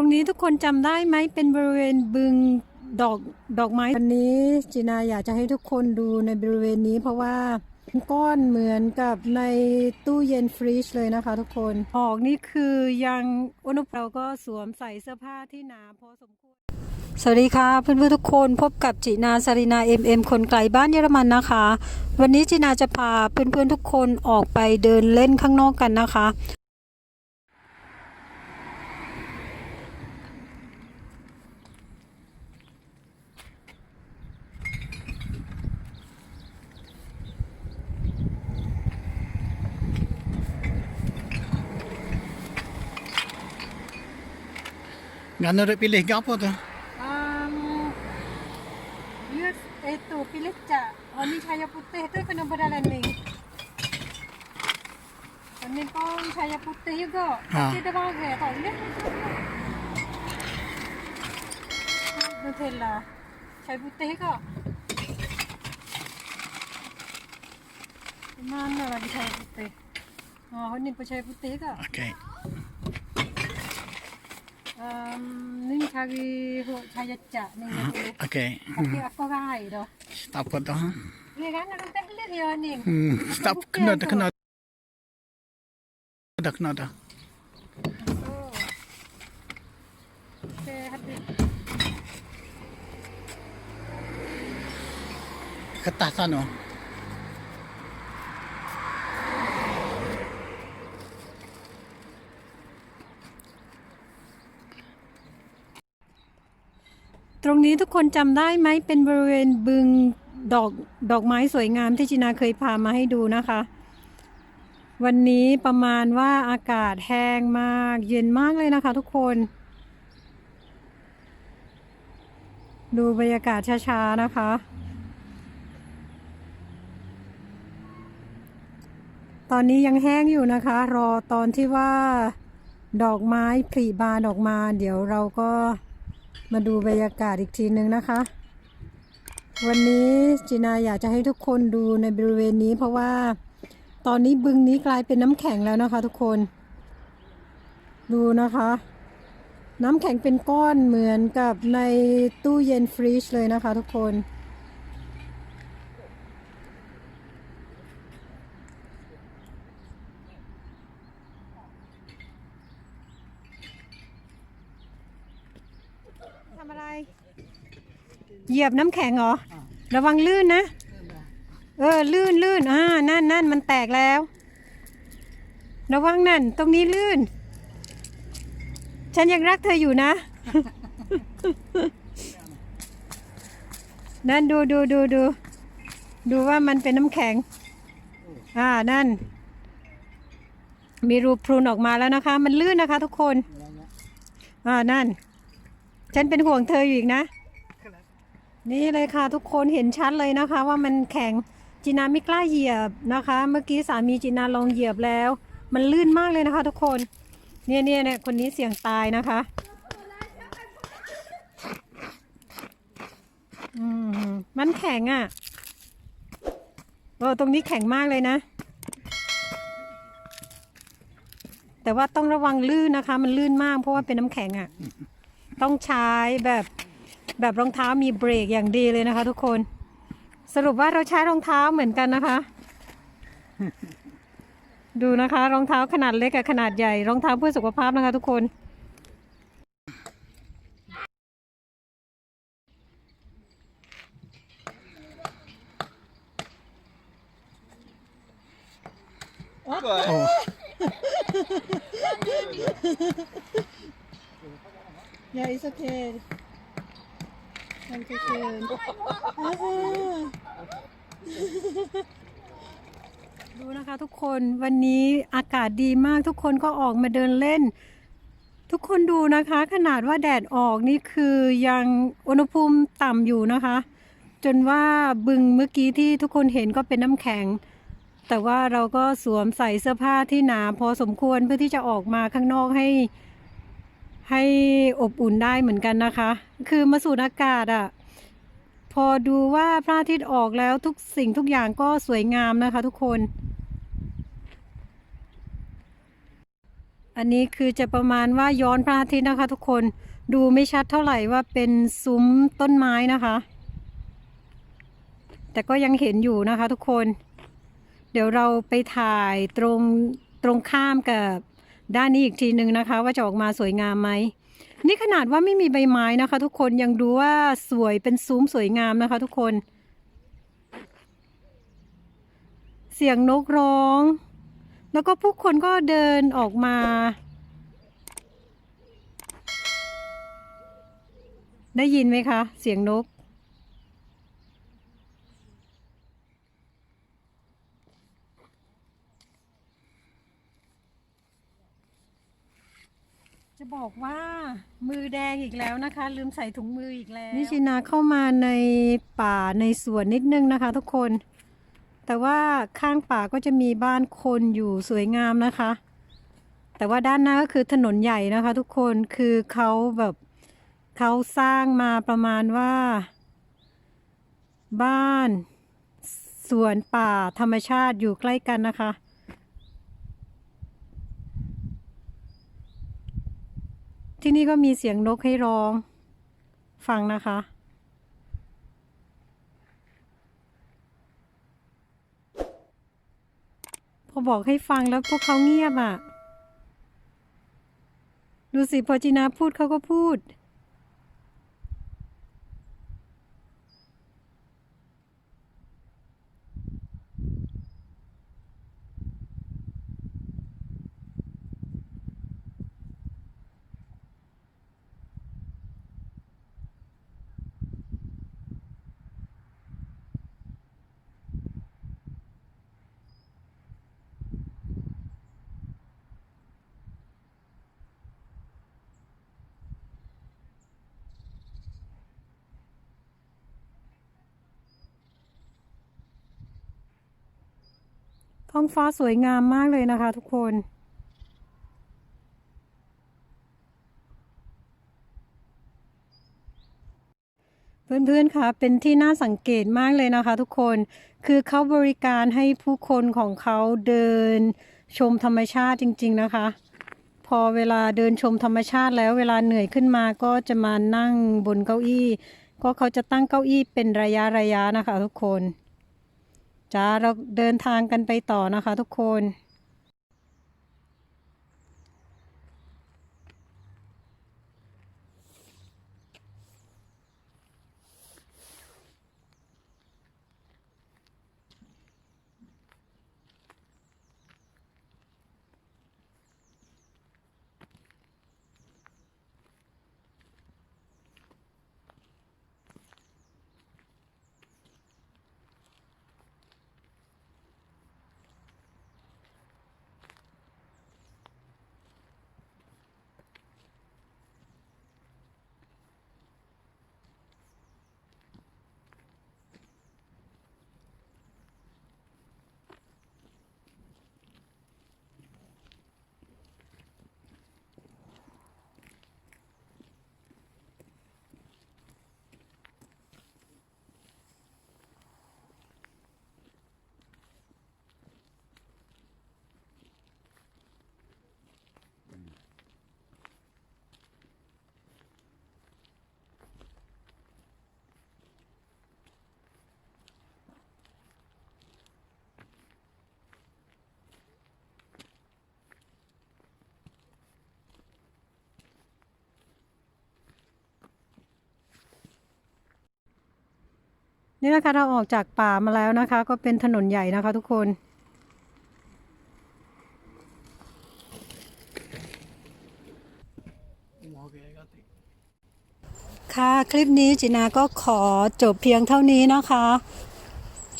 ตรงนี้ทุกคนจำได้ไหมเป็นบริเวณบึงดอกดอกไม้วันนี้จีนาอยากจะให้ทุกคนดูในบริเวณนี้ เพราะว่าก้อนเหมือนกับในตู้เย็นฟรีซเลยนะคะ ทุกคนออกนี่คือยังอุณหภูมิเราก็สวมใส่เสื้อผ้าที่หนาพอสมควรสวัสดีค่ะเพื่อนๆทุกคนพบกับจินาสารินาเอ็มเอ็มคนไกลบ้านเยอรมันนะคะ วันนี้จินาจะพาเพื่อนๆทุกคนออกไปเดินเล่นข้างนอกกันนะคะ Ngano rin pilih ka po to? Um, yes, eto, pilih cha. Oni chaya putte heto kono badalan ni. Oni ko chaya putte yugo. Kita bang ke tau ni? Nutella. Chaya putte yugo. Mana lagi chaya putte? Oh, oni po chaya putte yugo. Okay. Um, ni cari cahaya cak ni. Okey. Tapi apa rai dah. Tak apa ha? Ni kan ada lihat ya ni. Hmm, tak kena dah kena. Dah kena dah. Kertas sana. รงนี้ทุกคนจำได้ไหมเป็นบริเวณบึงดอกดอกไม้สวยงามที่จินาเคยพามาให้ดูนะคะ วันนี้ประมาณว่าอากาศแห้งมาก เย็นมากเลยนะคะ ทุกคน ดูบรรยากาศช้าๆนะคะตอนนี้ยังแห้งอยู่นะคะ รอตอนที่ว่าดอกไม้ผลิบานออกมา เดี๋ยวเราก็ มาดูบรรยากาศอีกทีนึงนะคะ วันนี้จีนาอยากจะให้ทุกคนดูในบริเวณนี้ เพราะว่าตอนนี้บึงนี้กลายเป็นน้ำแข็งแล้วนะคะ ทุกคน ดูนะคะ น้ำแข็งเป็นก้อนเหมือนกับในตู้เย็นฟรีซเลยนะคะ ทุกคนำอะไร เหยียบน้ำแข็งเหรอ ระวังลื่นนะ เออ ลื่นลื่นอ่า นั่นนั่นมันแตกแล้ว ระวังนั่น ตรงนี้ลื่น ฉันยังรักเธออยู่นะ นั่นดูดูดูดู ดูว่ามันเป็นน้ำแข็ง อ่า นั่น มีรูพรุนออกมาแล้วนะคะ มันลื่นนะคะทุกคน อ่า นั่น ฉันเป็นห่วงเธออยู่อีกนะ นี่เลยค่ะทุกคนเห็นชัดเลยนะคะ ว่ามันแข็งจีนาไม่กล้าเหยียบนะคะ เมื่อกี้สามีจีนาลองเหยียบแล้ว มันลื่นมากเลยนะคะ ทุกคน เนี่ยเนี่ยเนี่ยคนนี้เสี่ยงตายนะคะอืมมันแข็งอะ่ะโอ้ตรงนี้แข็งมากเลยนะ แต่ว่าต้องระวังลื่นนะคะ มันลื่นมากเพราะว่าเป็นน้ำแข็งอะ่ะ ต้องใช้แบบแบบรองเท้ามีเบรกอย่างดีเลยนะคะ ทุกคน สรุปว่าเราใช้รองเท้าเหมือนกันนะคะ ดูนะคะ รองเท้าขนาดเล็กกับขนาดใหญ่รองเท้าเพื่อสุขภาพนะคะ ทุกคน Oh. Yeah, it's okay. Thank you, Ah. ดูนะคะทุกคนวันนี้อากาศดีมากทุกคนก็ออกมาเดินเล่น ทุกคนดูนะคะ ขนาดว่าแดดออกนี่คือยังอุณหภูมิต่ำอยู่นะคะ จนว่าบึงเมื่อกี้ที่ทุกคนเห็นก็เป็นน้ำแข็ง แต่ว่าเราก็สวมใส่เสื้อผ้าที่หนาพอสมควรเพื่อที่จะออกมาข้างนอกให้ ให้อบอุ่นได้เหมือนกันนะคะ คือมาสูดอากาศอะ่ะ พอดูว่าพระอาทิตย์ออกแล้วทุกสิ่งทุกอย่างก็สวยงามนะคะทุกคน อันนี้คือจะประมาณว่าย้อนพระอาทิตย์นะคะ ทุกคนดูไม่ชัดเท่าไหร่ว่าเป็นซุ้มต้นไม้นะคะ แต่ก็ยังเห็นอยู่นะคะทุกคน เดี๋ยวเราไปถ่ายตรงตรงข้ามกับ ด้านนี้อีกทีหนึ่งนะคะ ว่าจะออกมาสวยงามไหมนี่ขนาดว่าไม่มีใบไม้นะคะ ทุกคนยังดูว่าสวยเป็นซุ้มสวยงามนะคะ ทุกคน เสียงนกร้อง แล้วก็ผู้คนก็เดินออกมา ได้ยินไหมคะ เสียงนก บอกว่ามือแดงอีกแล้วนะคะ ลืมใส่ถุงมืออีกแล้วนี่ชินาเข้ามาในป่าในสวนนิดนึงนะคะ ทุกคน แต่ว่าข้างป่าก็จะมีบ้านคนอยู่สวยงามนะคะ แต่ว่าด้านหน้าก็คือถนนใหญ่นะคะ ทุกคนคือเขาแบบเขาสร้างมาประมาณว่า บ้านสวนป่าธรรมชาติอยู่ใกล้กันนะคะ ที่นี่ก็มีเสียงนกให้ร้อง ฟังนะคะ พอบอกให้ฟังแล้วพวกเขาเงียบอะ ดูสิพอจีนาพูดเขาก็พูด ท้องฟ้าสวยงามมากเลยนะคะทุกคนเพื่อนๆ ค่ะ เป็นที่น่าสังเกตมากเลยนะคะทุกคน คือเขาบริการให้ผู้คนของเขาเดินชมธรรมชาติจริง ๆนะคะ พอเวลาเดินชมธรรมชาติแล้วเวลาเหนื่อยขึ้นมาก็จะมานั่งบนเก้าอี้ ก็เขาจะตั้งเก้าอี้เป็นระยะระยะนะคะทุกคน จ้าเราเดินทางกันไปต่อนะคะทุกคน นี่นะคะเราออกจากป่ามาแล้วนะคะ ก็เป็นถนนใหญ่นะคะทุกคนค่ะคลิปนี้จินาก็ขอจบเพียงเท่านี้นะคะ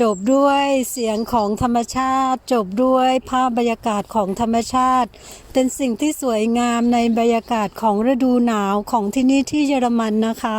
จบด้วยเสียงของธรรมชาติ จบด้วยภาพบรรยากาศของธรรมชาติ เป็นสิ่งที่สวยงามในบรรยากาศของฤดูหนาวของที่นี่ที่เยอรมันนะคะ